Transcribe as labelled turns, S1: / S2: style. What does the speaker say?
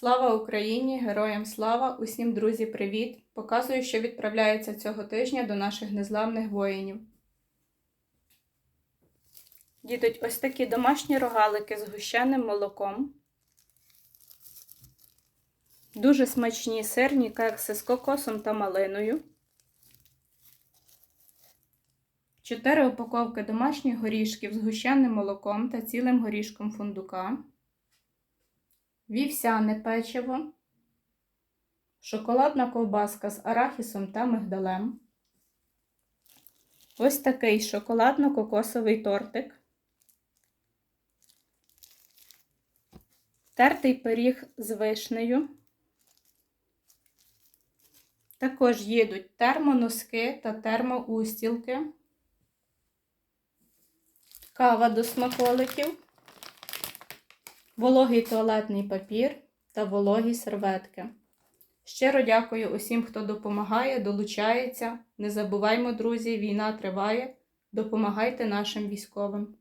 S1: Слава Україні! Героям слава! Усім друзі, привіт! Показую, що відправляється цього тижня до наших незламних воїнів. Їдуть ось такі домашні рогалики з гущеним молоком. Дуже смачні сирні кекси з кокосом та малиною. 4 упаковки домашніх горішків з гущеним молоком та цілим горішком фундука. Вівсяне печиво, шоколадна ковбаска з арахісом та мигдалем. Ось такий шоколадно-кокосовий тортик. Тертий пиріг з вишнею. Також їдуть термоноски та термоустілки, кава до смаколиків, вологий туалетний папір та вологі серветки. Щиро дякую усім, хто допомагає, долучається. Не забуваймо, друзі, війна триває. Допомагайте нашим військовим.